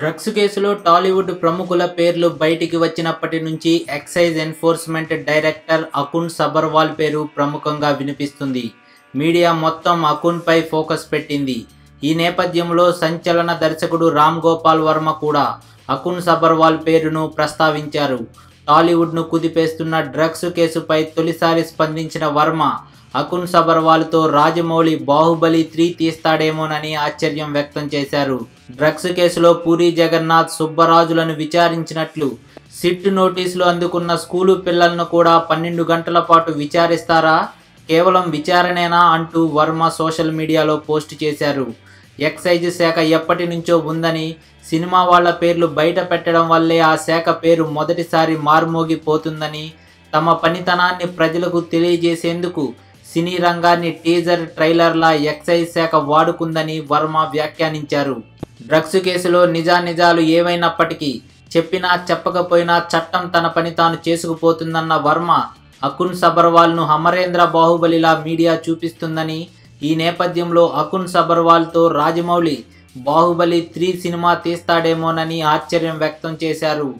Drugs కేసులో టాలీవుడ్ ప్రముఖుల పేర్లు బయటికి వచ్చినప్పటి నుంచి excise enforcement director Akun Sabharwal పేరు ప్రముఖంగా వినిపిస్తుంది. మీడియా మొత్తం అకున్పై ఫోకస్ పెట్టింది. ఈ నేపథ్యంలో సంచలన దర్శకుడు రామ్ గోపాల్ వర్మ కూడా అకున్ సబర్వాల్ పేరును ప్రస్తావించారు. టాలీవుడ్ను కుదిపేస్తున్న డ్రగ్స్ కేసుపై తొలిసారి స్పందించిన వర్మ అకున్ సబర్వాల్తో రాజమౌళి బాహుబలి త్రీ తీస్తాడేమోనని ఆశ్చర్యం వ్యక్తం చేశారు. డ్రగ్స్ కేసులో పూరి జగన్నాథ్ సుబ్బరాజులను విచారించినట్లు సిట్ నోటీసులు అందుకున్న స్కూలు పిల్లలను కూడా పన్నెండు గంటల పాటు విచారిస్తారా? కేవలం విచారణేనా అంటూ వర్మ సోషల్ మీడియాలో పోస్ట్ చేశారు. ఎక్సైజ్ శాఖ ఎప్పటి నుంచో ఉందని సినిమా వాళ్ళ పేర్లు బయట పెట్టడం వల్లే ఆ శాఖ పేరు మొదటిసారి మార్మోగిపోతుందని తమ పనితనాన్ని ప్రజలకు తెలియజేసేందుకు సినీ రంగాన్ని టీజర్ ట్రైలర్లా ఎక్సైజ్ శాఖ వాడుకుందని వర్మ వ్యాఖ్యానించారు. డ్రగ్స్ కేసులో నిజానిజాలు ఏవైనప్పటికీ చెప్పినా చెప్పకపోయినా చట్టం తన పని తాను చేసుకుపోతుందన్న వర్మ అకున్ సబర్వాల్ను అమరేంద్ర బాహుబలిలా మీడియా చూపిస్తుందని ఈ నేపథ్యంలో అకున్ సబర్వాల్తో రాజమౌళి బాహుబలి త్రీ సినిమా తీస్తాడేమోనని ఆశ్చర్యం వ్యక్తం చేశారు.